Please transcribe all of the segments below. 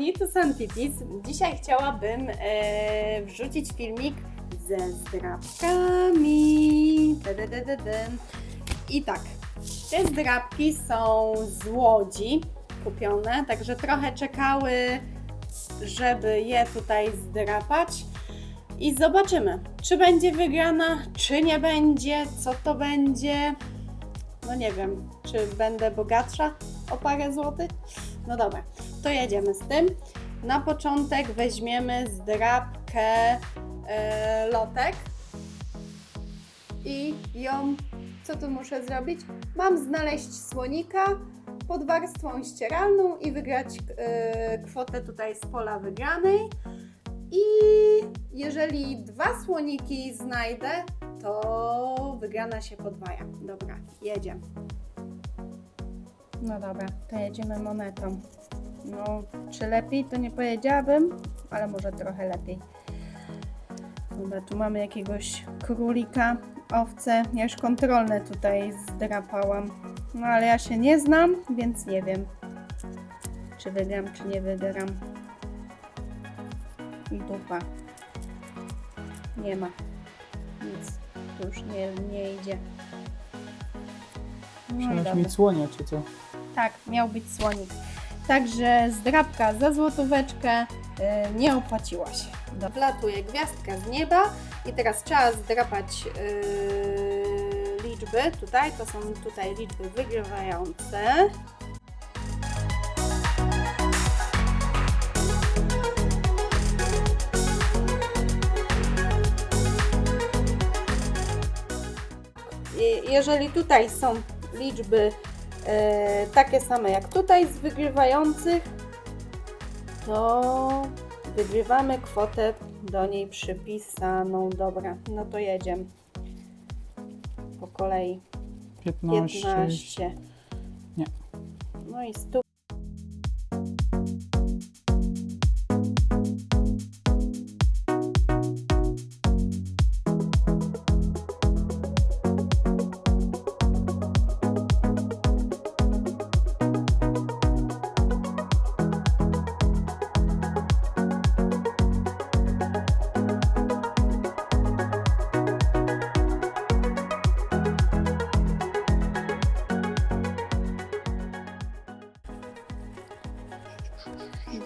Litus Antitis. Dzisiaj chciałabym e, wrzucić filmik ze zdrabkami. I tak, te zdrabki są z Łodzi kupione, także trochę czekały, żeby je tutaj zdrapać. I zobaczymy, czy będzie wygrana, czy nie będzie, co to będzie. No nie wiem, czy będę bogatsza o parę złotych. No dobra, to jedziemy z tym. Na początek weźmiemy zdrabkę e, lotek i ją, co tu muszę zrobić? Mam znaleźć słonika pod warstwą ścieralną i wygrać e, kwotę tutaj z pola wygranej. I jeżeli dwa słoniki znajdę, to wygrana się podwaja. Dobra, jedziemy. No dobra, to jedziemy monetą. No, czy lepiej to nie powiedziałabym, ale może trochę lepiej. Dobra, tu mamy jakiegoś królika, owce. Ja już kontrolne tutaj zdrapałam. No ale ja się nie znam, więc nie wiem, czy wygram, czy nie wygram. I dupa. Nie ma. Nic. Tu już nie, nie idzie. No Musiałeś mieć słonia, czy co? Tak, miał być słonik. Także zdrabka za złotóweczkę y, nie opłaciła się. Wlatuje gwiazdka z nieba i teraz trzeba zdrapać y, liczby. Tutaj to są tutaj liczby wygrywające. Jeżeli tutaj są liczby takie same jak tutaj z wygrywających, to wygrywamy kwotę do niej przypisaną. Dobra, no to jedziemy. Po kolei 15. 15. Nie. No i 100.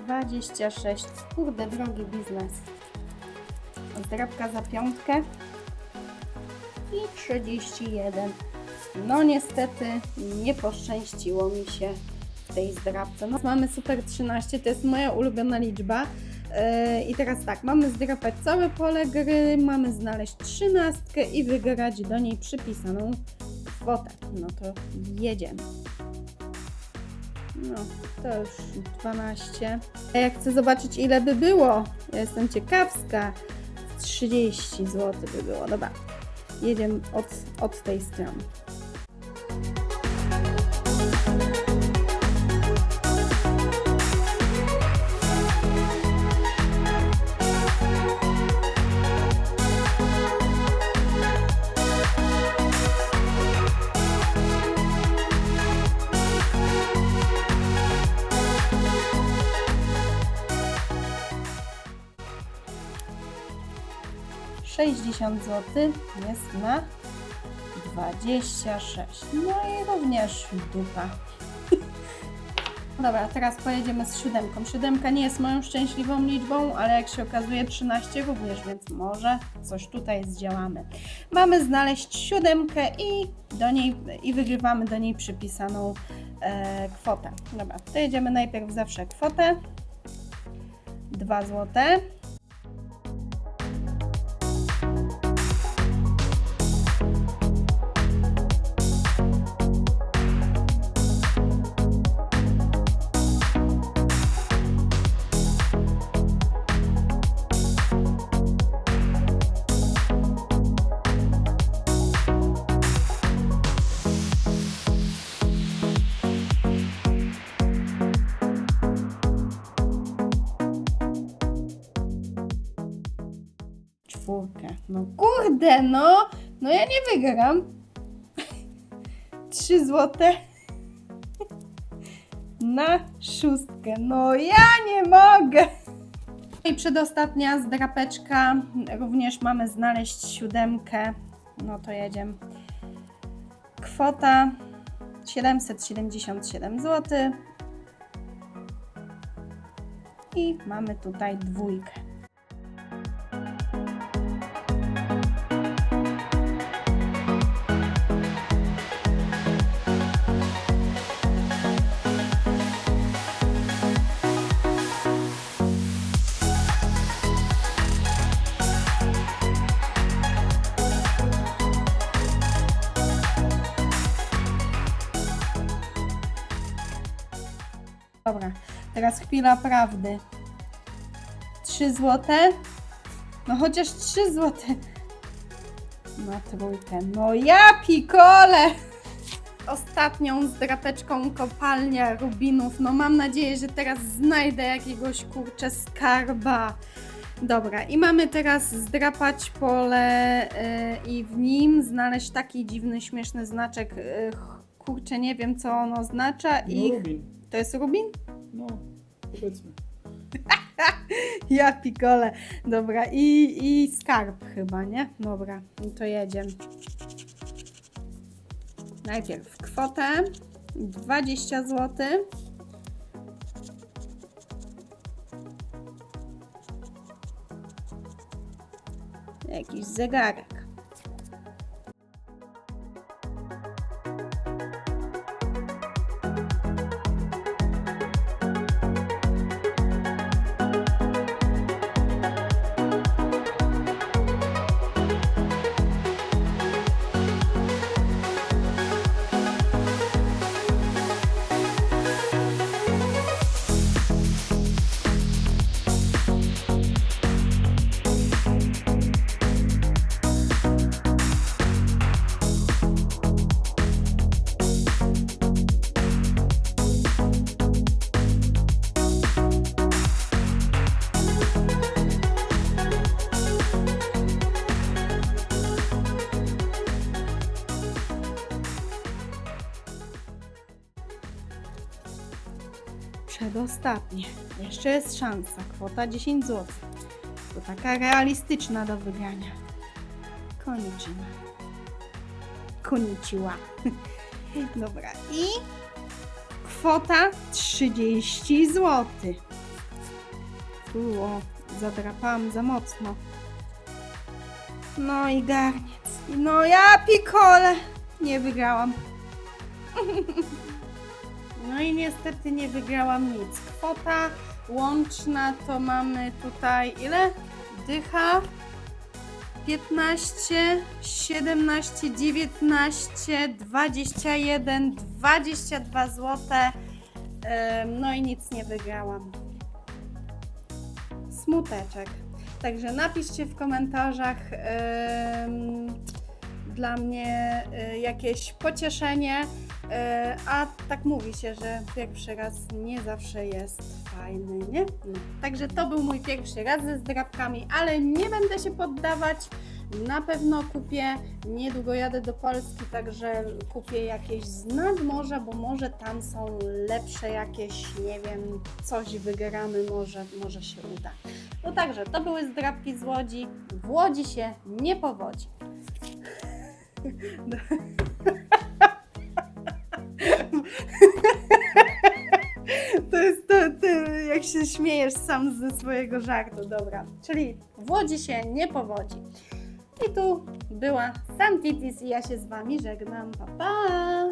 Dwadzieścia sześć. Kurde, drogi biznes. Zdrabka za piątkę. I 31. No niestety nie poszczęściło mi się w tej zdrabce. No, mamy super 13, to jest moja ulubiona liczba. Yy, I teraz tak, mamy zdrapać całe pole gry, mamy znaleźć trzynastkę i wygrać do niej przypisaną kwotę. No to jedziemy. No, to już 12. A ja chcę zobaczyć, ile by było. Ja jestem ciekawska. 30 zł by było. Dobra, jedziemy od, od tej strony. Sześćdziesiąt zł jest na 26. No i również dupa. Dobra, teraz pojedziemy z siódemką. Siódemka nie jest moją szczęśliwą liczbą, ale jak się okazuje 13 również, więc może coś tutaj zdziałamy. Mamy znaleźć siódemkę i do niej i wygrywamy do niej przypisaną e, kwotę. Dobra, to jedziemy najpierw zawsze kwotę. 2 złote. Czwórkę. No kurde, no! No ja nie wygram. Trzy złote. na szóstkę. No ja nie mogę! I przedostatnia zdrapeczka. Również mamy znaleźć siódemkę. No to jedziemy. Kwota 777 zł. I mamy tutaj dwójkę. Dobra, teraz chwila prawdy. 3 złote? No chociaż 3 złote. Na trójkę. No ja pikole! Ostatnią zdrapeczką kopalnia rubinów. No mam nadzieję, że teraz znajdę jakiegoś kurczę skarba. Dobra, i mamy teraz zdrapać pole y, i w nim znaleźć taki dziwny, śmieszny znaczek. Y, kurczę, nie wiem co on oznacza. No I Rubin. To jest rubin? No, powiedzmy. Ja pikole. Dobra, i, i skarb chyba, nie? Dobra, no to jedziemy. Najpierw kwotę 20 zł. Jakiś zegarek. Przedostatnie. Jeszcze jest szansa. Kwota 10 zł. To taka realistyczna do wygrania. Koniczyna. Koniciła. Dobra. I kwota 30 zł. Tu, o, zadrapałam za mocno. No i garniec. No ja pikole. Nie wygrałam. No i niestety nie wygrałam nic. Kwota łączna to mamy tutaj ile? Dycha 15, 17, 19, 21, 22 zł. No i nic nie wygrałam. Smuteczek. Także napiszcie w komentarzach dla mnie y, jakieś pocieszenie. E, A tak mówi się, że pierwszy raz nie zawsze jest fajny, nie? No. Także to był mój pierwszy raz ze zdrabkami, ale nie będę się poddawać. Na pewno kupię, niedługo jadę do Polski, także kupię jakieś z nadmorza, bo może tam są lepsze jakieś, nie wiem, coś wygramy, może, może się uda. No także, to były zdrabki z Łodzi. W Łodzi się nie powodzi. śmiejesz sam ze swojego żartu, dobra. Czyli w Łodzi się nie powodzi. I tu była Santitis i ja się z Wami żegnam. Pa, pa!